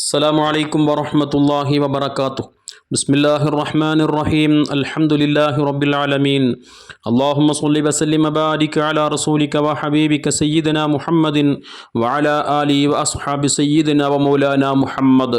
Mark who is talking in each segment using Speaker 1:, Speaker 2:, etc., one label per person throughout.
Speaker 1: السلام عليكم ورحمة الله وبركاته بسم الله الرحمن الرحيم الحمد لله رب العالمين اللهم صل وسلم وبارك على رسولك وحبيبك سيدنا محمد وعلى آله وأصحاب سيدنا ومولانا محمد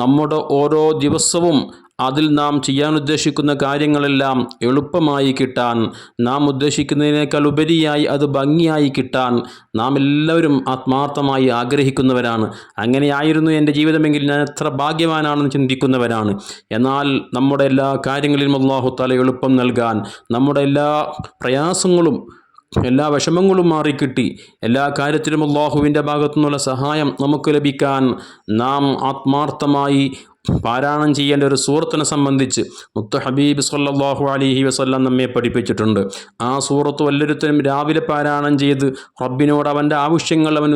Speaker 1: നമ്മുടെ ഓരോ ദിവസവും അതിൽ നാം ചെയ്യാൻ ഉദ്ദേശിക്കുന്ന കാര്യങ്ങളെല്ലാം എളുപ്പമായി കിട്ടാൻ നാം ഉദ്ദേശിക്കുന്നതിനേക്കാൾ ഉപരിയായി അത് ഭംഗിയായി കിട്ടാൻ നാം എല്ലാവരും ആത്മാർത്ഥമായി ആഗ്രഹിക്കുന്നവരാണ്. അങ്ങനെയായിരുന്നു എന്റെ ജീവിതമെങ്കിൽ ഞാൻ എത്ര ഭാഗ്യവാനാണെന്ന് ചിന്തിക്കുന്നവരാണ്. എന്നാൽ നമ്മുടെ എല്ലാ കാര്യങ്ങളിലും അള്ളാഹുത്താല എളുപ്പം നൽകാൻ നമ്മുടെ എല്ലാ പ്രയാസങ്ങളും എല്ലാ വിഷമങ്ങളും മാറിക്കിട്ടി എല്ലാ കാര്യത്തിലും അള്ളാഹുവിന്റെ ഭാഗത്തു നിന്നുള്ള സഹായം നമുക്ക് ലഭിക്കാൻ നാം ആത്മാർത്ഥമായി പാരായണം ചെയ്യേണ്ട ഒരു സൂറത്തിനെ സംബന്ധിച്ച് മുത്ത ഹബീബ് സല്ലാഹു അലഹി വസ്ല്ലാം നമ്മെ പഠിപ്പിച്ചിട്ടുണ്ട്. ആ സൂറത്ത് വല്ലൊരുത്തരും രാവിലെ പാരായണം ചെയ്ത് റബ്ബിനോട് അവന്റെ ആവശ്യങ്ങൾ അവൻ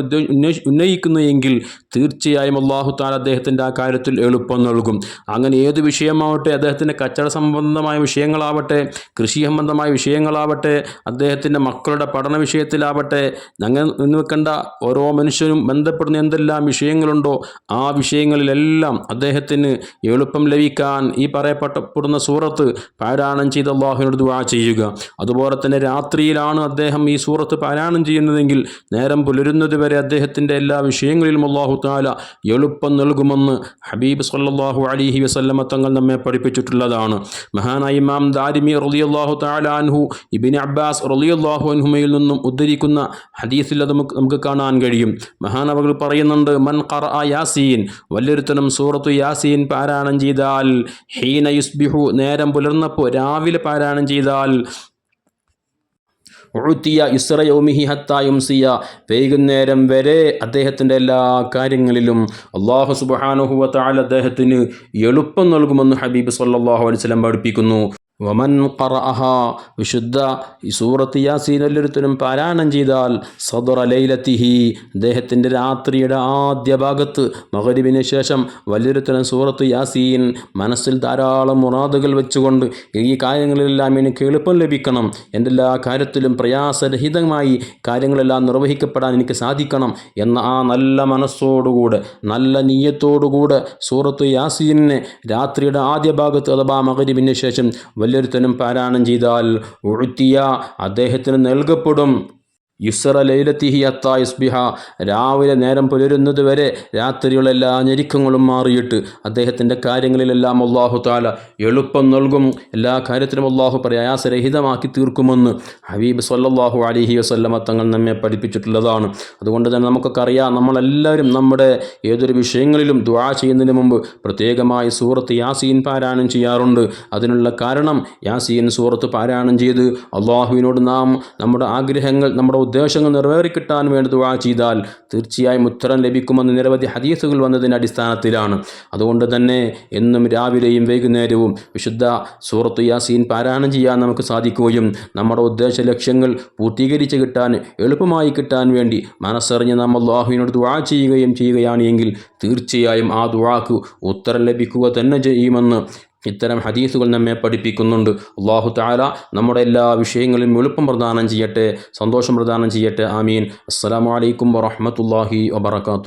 Speaker 1: ഉന്നയിക്കുന്നു എങ്കിൽ തീർച്ചയായും അള്ളാഹു താൽ അദ്ദേഹത്തിന്റെ ആ കാര്യത്തിൽ എളുപ്പം നൽകും. അങ്ങനെ ഏത് വിഷയമാവട്ടെ അദ്ദേഹത്തിന്റെ കച്ചവട സംബന്ധമായ വിഷയങ്ങളാവട്ടെ കൃഷി സംബന്ധമായ വിഷയങ്ങളാവട്ടെ അദ്ദേഹത്തിന്റെ മക്കളുടെ പഠന വിഷയത്തിലാവട്ടെ അങ്ങനെ നിന്ന് വെക്കേണ്ട ഓരോ മനുഷ്യനും ബന്ധപ്പെടുന്ന എന്തെല്ലാം വിഷയങ്ങളുണ്ടോ ആ വിഷയങ്ങളിലെല്ലാം അദ്ദേഹത്തിന് എളുപ്പം ലഭിക്കാൻ ഈ പറയപ്പെട്ടപ്പെടുന്ന സൂറത്ത് പാരായണം ചെയ്ത് അള്ളാഹുവിനോട് ദുവാ ചെയ്യുക. അതുപോലെ തന്നെ രാത്രിയിലാണ് അദ്ദേഹം ഈ സൂറത്ത് പാരായണം ചെയ്യുന്നതെങ്കിൽ നേരം പുലരുന്നത് വരെ അദ്ദേഹത്തിന്റെ എല്ലാ വിഷയങ്ങളിലും അള്ളാഹു താല എളുപ്പം നൽകുമെന്ന് ഹബീബ് സല്ലാഹു അലിഹി വസല്ലമ തങ്ങൾ നമ്മെ പഠിപ്പിച്ചിട്ടുള്ളതാണ്. മഹാനായ ഇമാം ദാരിമി റളിയല്ലാഹു അള്ളാഹു അൻഹു ഇബിൻ അബ്ബാസ് റളിയല്ലാഹു അൻഹുമയിൽ നിന്നും ഉദ്ധരിക്കുന്ന ഹദീസിൽ അത് നമുക്ക് കാണാൻ കഴിയും. മഹാനവകൾ പറയുന്നുണ്ട് മൻ ഖറ യാസീൻ വല്ലൊരുത്തനും സൂറത്തു യാസീൻ പാരായണം ചെയ്താൽ ഹീന യുസ്ബിഹു നേരം പുലർന്നപ്പോൾ രാവിലെ പാരായണം ചെയ്താൽ ഉഴുത്തിയ ഇസ്രയോമിഹി ഹത്തായുംസിയ വൈകുന്നേരം വരെ അദ്ദേഹത്തിന്റെ എല്ലാ കാര്യങ്ങളിലും അള്ളാഹു സുബാനുഹുവ താൽ അദ്ദേഹത്തിന് എളുപ്പം നൽകുമെന്ന് ഹബീബ് സല്ലാഹു അലൈഹി സ്വലം പഠിപ്പിക്കുന്നു. വമൻ ഖറഅഹ വിശുദ്ധ ഈ സൂറത്ത് യാസീൻ എല്ലാത്തിനും പാരായണം ചെയ്താൽ സദറ ലൈലത്തിഹി അദ്ദേഹത്തിന്റെ രാത്രിയുടെ ആദ്യ ഭാഗത്ത് മകരുവിന് ശേഷം വലിയൊരുത്തനും സൂറത്ത് യാസീൻ മനസ്സിൽ ധാരാളം മുറാദുകൾ വെച്ചുകൊണ്ട് ഈ കാര്യങ്ങളിലെല്ലാം എനിക്ക് എളുപ്പം ലഭിക്കണം. എന്റെ എല്ലാ കാര്യത്തിലും പ്രയാസരഹിതമായി കാര്യങ്ങളെല്ലാം നിർവഹിക്കപ്പെടാൻ എനിക്ക് സാധിക്കണം എന്ന ആ നല്ല മനസ്സോടുകൂടെ നല്ല നീയത്തോടുകൂടെ സൂറത്ത് യാസീനെ രാത്രിയുടെ ആദ്യ ഭാഗത്ത് അഥവാ മകരുവിന് ശേഷം വല്ലൊരുത്തനും പാരായണം ചെയ്താൽ ഉഴുത്തിയ അദ്ദേഹത്തിന് നൽകപ്പെടും. യുസറ ലൈലത്തിഹി അത്താ യുസ്ബിഹ. രാവിലെ നേരം പുലരുന്നത് വരെ രാത്രിയുള്ള എല്ലാ ഞെരുക്കങ്ങളും മാറിയിട്ട് അദ്ദേഹത്തിന്റെ കാര്യങ്ങളിലെല്ലാം അള്ളാഹു താല എളുപ്പം നൽകും. എല്ലാ കാര്യത്തിലും അള്ളാഹു പ്രയാസരഹിതമാക്കി തീർക്കുമെന്ന് ഹബീബ് സല്ലാഹു അലിഹി വസ്ല്ലമ തങ്ങൾ നമ്മെ പഠിപ്പിച്ചിട്ടുള്ളതാണ്. അതുകൊണ്ട് തന്നെ നമുക്കൊക്കെ അറിയാം നമ്മളെല്ലാവരും നമ്മുടെ ഏതൊരു വിഷയങ്ങളിലും ദ്വാ ചെയ്യുന്നതിന് മുമ്പ് പ്രത്യേകമായി സൂറത്ത് യാസീൻ പാരായണം ചെയ്യാറുണ്ട്. അതിനുള്ള കാരണം യാസീൻ സൂറത്ത് പാരായണം ചെയ്ത് അള്ളാഹുവിനോട് നാം നമ്മുടെ ആഗ്രഹങ്ങൾ നമ്മുടെ ഉദ്ദേശങ്ങൾ നിറവേറിക്കിട്ടാൻ വേണ്ടി ദുവാ ചെയ്താൽ തീർച്ചയായും ഉത്തരം ലഭിക്കുമെന്ന് നിരവധി ഹദീസുകൾ വന്നതിന്റെ അടിസ്ഥാനത്തിലാണ്. അതുകൊണ്ട് തന്നെ എന്നും രാവിലെയും വൈകുന്നേരവും വിശുദ്ധ സൂറത്ത് യാസീൻ പാരായണം ചെയ്യാൻ നമുക്ക് സാധിക്കുകയും നമ്മുടെ ഉദ്ദേശ ലക്ഷ്യങ്ങൾ പൂർത്തീകരിച്ച് കിട്ടാൻ എളുപ്പമായി കിട്ടാൻ വേണ്ടി മനസ്സറിഞ്ഞ് നമ്മൾ അള്ളാഹുവിനോട് ദുവാ ചെയ്യുകയും ചെയ്യുകയാണ് എങ്കിൽ തീർച്ചയായും ആ ദുവാക്ക് ഉത്തരം ലഭിക്കുക തന്നെ ചെയ്യുമെന്ന് ഇത്തരം ഹദീസുകൾ നമ്മെ പഠിപ്പിക്കുന്നുണ്ട്. അള്ളാഹു താല നമ്മുടെ എല്ലാ വിഷയങ്ങളിലും എളുപ്പം പ്രദാനം ചെയ്യട്ടെ സന്തോഷം പ്രദാനം ചെയ്യട്ടെ. ആമീൻ. അസ്സലാമു അലൈക്കും വറഹമത്തല്ലാഹി വബർക്കാത്തു